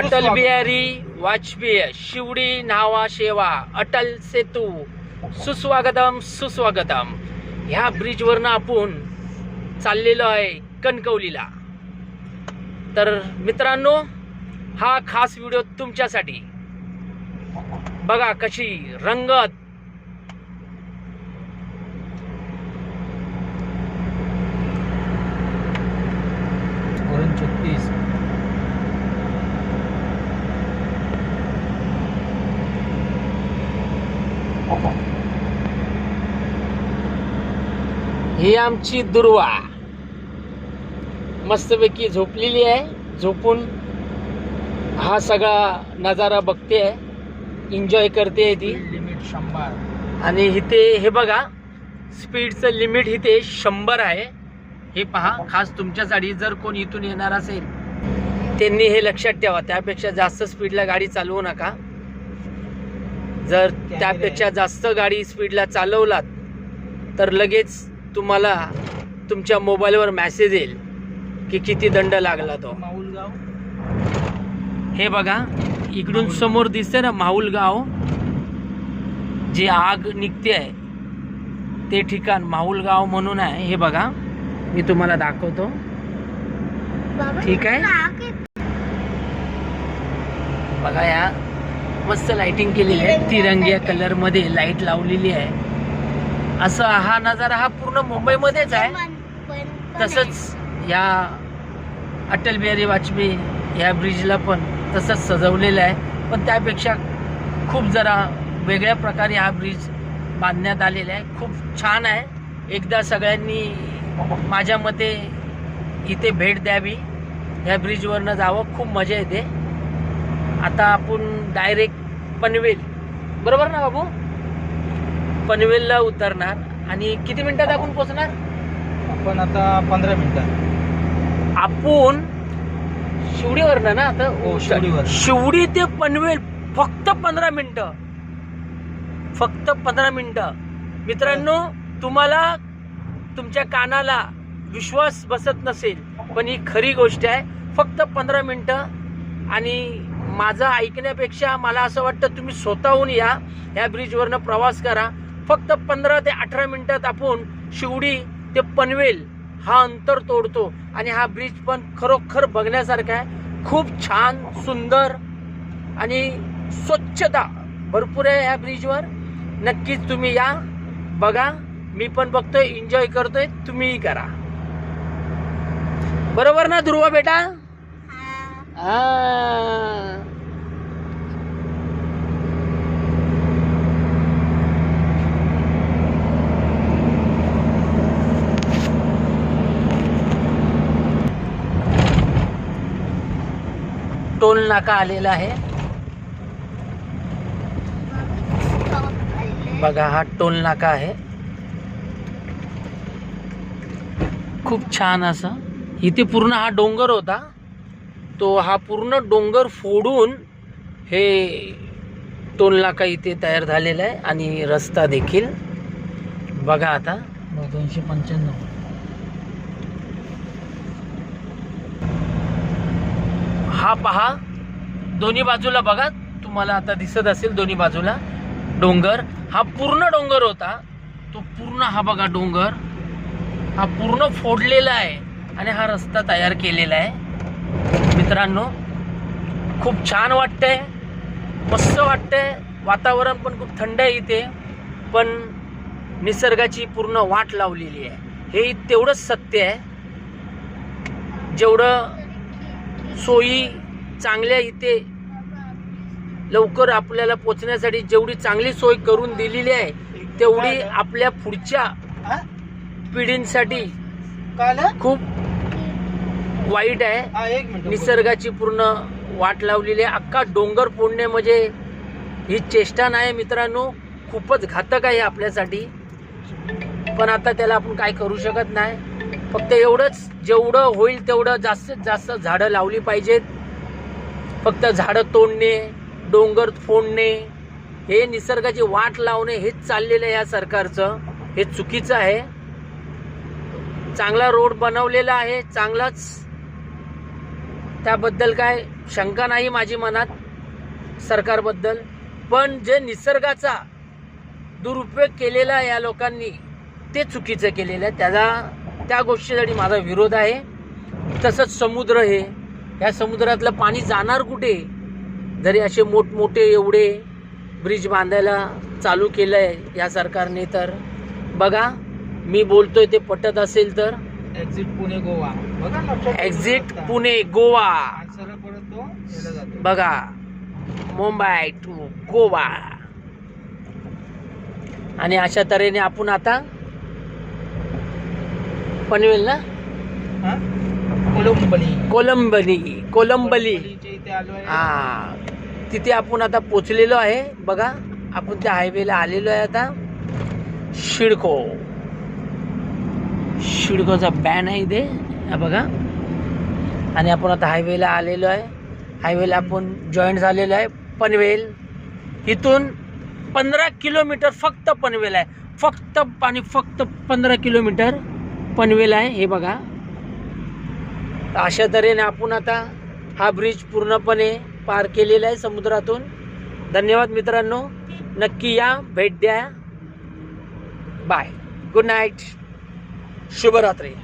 अटल बिहारी वाजपेयी शिवडी नावा शेवा अटल सेतू सुस्वागतम सुस्वागतम. ह्या ब्रिजवरनं आपण चाललेलो आहे कणकवलीला. तर मित्रांनो हा खास व्हिडिओ तुमच्यासाठी. बघा कशी रंगत. छत्तीस. ही आमची दुर्वा. मस्तपैकी झोपलेली आहे. झोपून हा सगळा नजारा बघते आहे. एन्जॉय करते ती. लिमिट शंभर. आणि इथे हे बघा स्पीडचं लिमिट इथे शंभर आहे. हे पहा खास तुमच्यासाठी जर कोण इथून येणार असेल त्यांनी हे लक्षात ठेवा. त्यापेक्षा जास्त स्पीडला गाडी चालवू नका. जर त्यापेक्षा जास्त गाडी स्पीडला चालवलात तर लगेच तुम्हाला तुमच्या मोबाईलवर मेसेज येईल की किती दंड लागला तो. माऊलगाव. हे बघा इकडून समोर दिसते ना माऊल गाव जे आग निघते आहे ते ठिकाण माऊल गाव म्हणून आहे. हे बघा मी तुम्हाला दाखवतो. ठीक आहे? बघा या मस्त लाइटिंग केलेली आहे. तिरंगी कलरमध्ये. लाइट लावलेली आहे. असं हा नजारा हा पूर्ण मुंबईमध्येच आहे. तसंच या अटल बिहारी वाजपेयी या ब्रिजला पण तसंच सजवलेलं आहे. पण त्यापेक्षा खूप जरा वेगळ्या प्रकारे हा ब्रिज बांधण्यात आलेला आहे. खूप छान आहे. एकदा सगळ्यांनी माझ्या मते इथे भेट द्यावी. ह्या ब्रिजवरनं जावं. खूप मजा येते. आता आपण डायरेक्ट पनवेल. बरोबर ना बाबू? पनवेलला उतरणार. आणि किती मिनिटात आपण पोहोचणार? आपण आता पंधरा मिनिटात आपण शिवडीवरनं ना आता? हो, शिवडीवरनं. शिवडी ते पनवेल फक्त पंधरा मिनिटं. फक्त पंधरा मिनिटं. मित्रांनो तुम्हाला तुमच्या कानाला विश्वास बसत नसेल पण ही खरी गोष्ट आहे. फक्त पंधरा मिनिटं. आणि माझं ऐकण्यापेक्षा मला असं वाटतं तुम्ही स्वतःहून या. या ब्रिजवरनं प्रवास करा. फक्त पंधरा ते अठरा मिनिटात आपण शिवडी ते पनवेल हा अंतर तोडतो. आणि हा ब्रिज पण खरोखर बघण्यासारखा आहे. खूप छान सुंदर आणि स्वच्छता भरपूर आहे ह्या ब्रिजवर नक्कीच तुम्ही या बघा. मी पण बघतोय एन्जॉय करतोय तुम्हीही करा. बरोबर ना ध्रुवा बेटा? हा. टोल नाका आलेला आहे. बघा हा टोल नाका आहे. खूप छान असं. इथे पूर्ण हा डोंगर होता. तो हा पूर्ण डोंगर फोडून हे टोल नाका इथे तयार झालेला आहे आणि रस्ता देखील. बघा आता. दोनशे पंच्याण्णव. हा पहा. दोन्ही बाजूला बघा. तुम्हाला आता दिसत असेल दोन्ही बाजूला. डोंगर. हा पूर्ण डोंगर होता. तो पूर्ण हा बघा डोंगर. हा पूर्ण फोडलेला आहे आणि हा रस्ता तयार केलेला आहे. मित्रांनो खूप छान वाटतंय. मस्त वाटतंय. वातावरण पण खूप थंड आहे इथे. पण निसर्गाची पूर्ण वाट लावलेली आहे. हे तेवढंच सत्य आहे. जेवढं सोयी चांगल्या इथे लवकर आपल्याला पोचण्यासाठी जेवढी चांगली सोय करून दिलेली आहे तेवढी आपल्या पुढच्या पिढींसाठी खूप वाईट आहे. हा निसर्गाची पूर्ण वाट लावलेली आहे. अख्खा डोंगर फोडणे म्हणजे ही चेष्टा नाही मित्रांनो खूपच घातक आहे आपल्यासाठी. पण आता त्याला आपण काय करू शकत नाही. फक्त एवढंच जेवढं होईल तेवढं जास्तीत जास्त झाडं लावली पाहिजेत. फक्त झाडं तोडणे डोंगर फोडणे हे निसर्गाची वाट लावणे हेच चाललेलं आहे या सरकारचं. हे चुकीचं आहे. चांगला रोड बनवलेला आहे चांगलाच. त्याबद्दल काय शंका नाही माझी मनात सरकारबद्दल. पण जे निसर्गाचा दुरुपयोग केलेला आहे या लोकांनी ते चुकीचं केलेलं आहे. त्याचा त्या गोष्टीसाठी माझा विरोध आहे. तसंच समुद्र हे या समुद्रातलं पाणी जाणार कुठे? जरी असे मोठमोठे एवढे ब्रिज बांधायला चालू केलं आहे या सरकारने तर. बघा मी बोलतोय ते पटत असेल तर. एक्झिट पुणे गोवा. बघा एक्झिट. पुणे गोवा. बघा मुंबई टू गोवा. आणि अशा तऱ्हेने आपण आता पनवेल ना? हा? कोलंबली. कोलंबली कोलंबली. कोलंबलीच्या इथे आलो आहे. हा. तिथे आपण आता पोचलेलो आहे. बघा आपण त्या हायवेला आलेलो आहे आता. शिडको. शिडकोचा बॅन आहे इथे. हा बघा. आणि आपण आता हायवेला आलेलो आहे. हायवेला आपण जॉईन झालेलो आहे. पनवेल. इथून पंधरा किलोमीटर फक्त पनवेल आहे. फक्त आणि फक्त पंधरा किलोमीटर पनवेल आहे हे बघा. अशा तऱ्हेने आपण आता हा ब्रिज पूर्णपणे पार केलेला आहे समुद्रातून. धन्यवाद मित्रांनो. नक्की या भेट द्या. बाय गुड नाईट शुभरात्री.